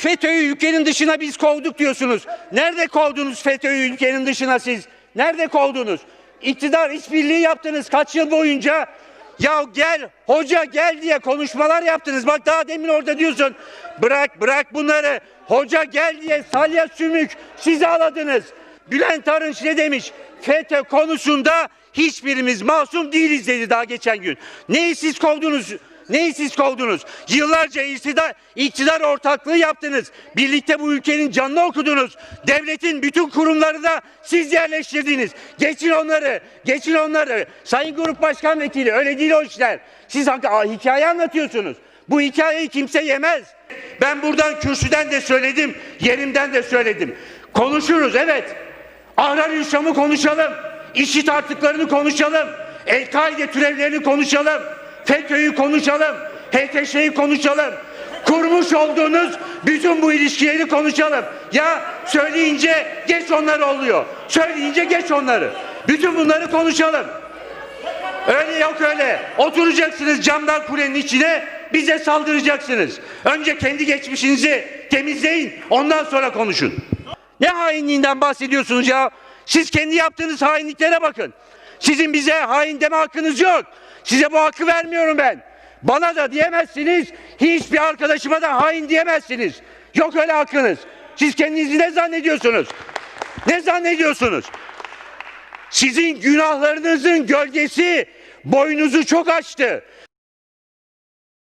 FETÖ'yü ülkenin dışına biz kovduk diyorsunuz. Nerede kovdunuz FETÖ'yü ülkenin dışına siz? Nerede kovdunuz? İktidar işbirliği yaptınız kaç yıl boyunca. Ya gel hoca gel diye konuşmalar yaptınız. Bak daha demin orada diyorsun. Bırak bırak bunları. Hoca gel diye salya sümük siz ağladınız. Bülent Arınç ne demiş? FETÖ konusunda hiçbirimiz masum değiliz dedi daha geçen gün. Neyi siz kovdunuz? Neyi siz kovdunuz? Yıllarca iktidar, iktidar ortaklığı yaptınız. Birlikte bu ülkenin canını okudunuz. Devletin bütün kurumları da siz yerleştirdiniz. Geçin onları, geçin onları. Sayın Grup Başkan Vekili öyle değil o işler. Siz hikaye anlatıyorsunuz. Bu hikayeyi kimse yemez. Ben buradan kürsüden de söyledim, yerimden de söyledim. Konuşuruz evet. Ahrar İnşam'ı konuşalım. İşit artıklarını konuşalım. El-Kaide türevlerini konuşalım. FETÖ'yü konuşalım. HTŞ'yi konuşalım. Kurmuş olduğunuz bütün bu ilişkileri konuşalım. Ya söyleyince geç onları oluyor. Söyleyince geç onları. Bütün bunları konuşalım. Öyle yok öyle. Oturacaksınız camdan kulenin içine bize saldıracaksınız. Önce kendi geçmişinizi temizleyin ondan sonra konuşun. Ne hainliğinden bahsediyorsunuz ya? Siz kendi yaptığınız hainliklere bakın. Sizin bize hain deme hakkınız yok. Size bu hakkı vermiyorum ben. Bana da diyemezsiniz, hiçbir arkadaşıma da hain diyemezsiniz. Yok öyle hakkınız. Siz kendinizi ne zannediyorsunuz? Ne zannediyorsunuz? Sizin günahlarınızın gölgesi boynuzu çok açtı.